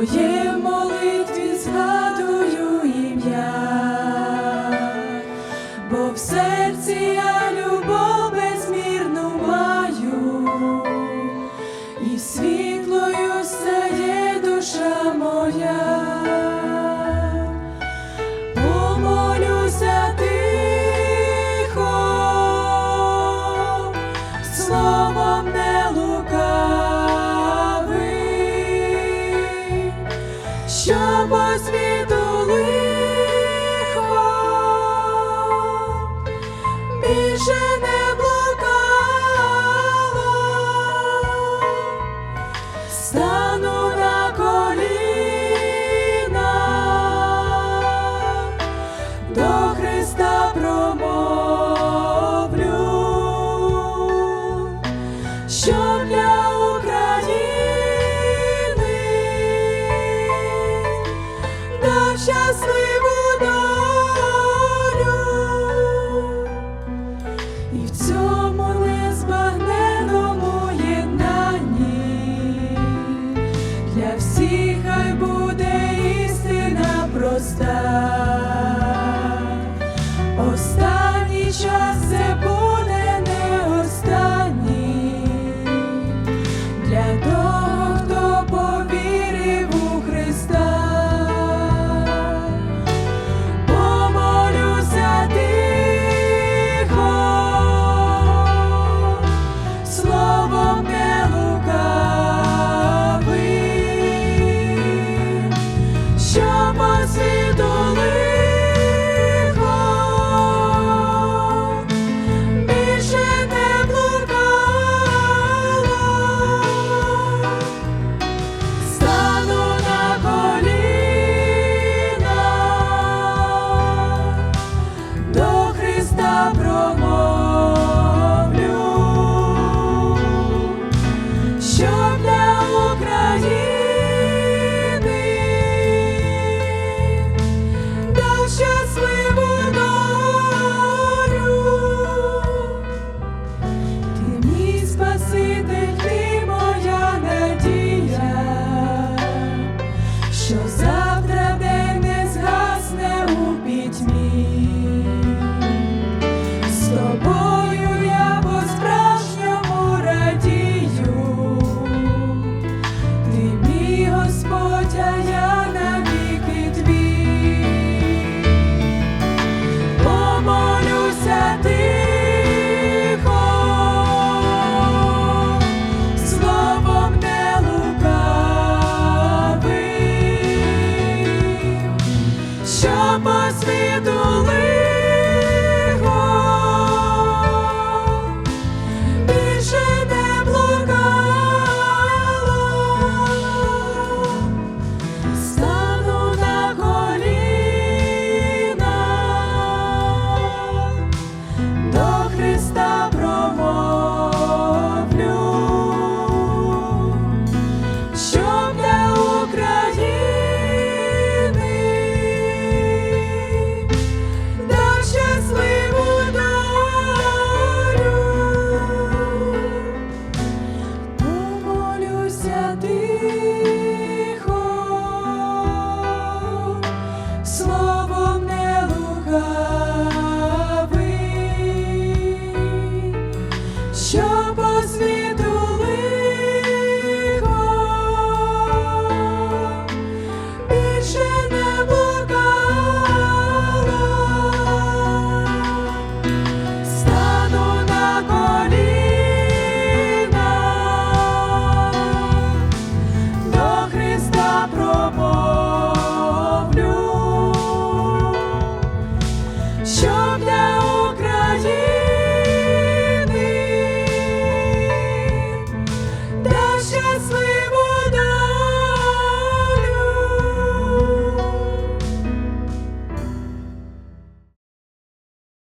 我也。більше не блукало, стану на коліна, до Христа промовлю. Що і хай буде істина проста. Останній час це. God.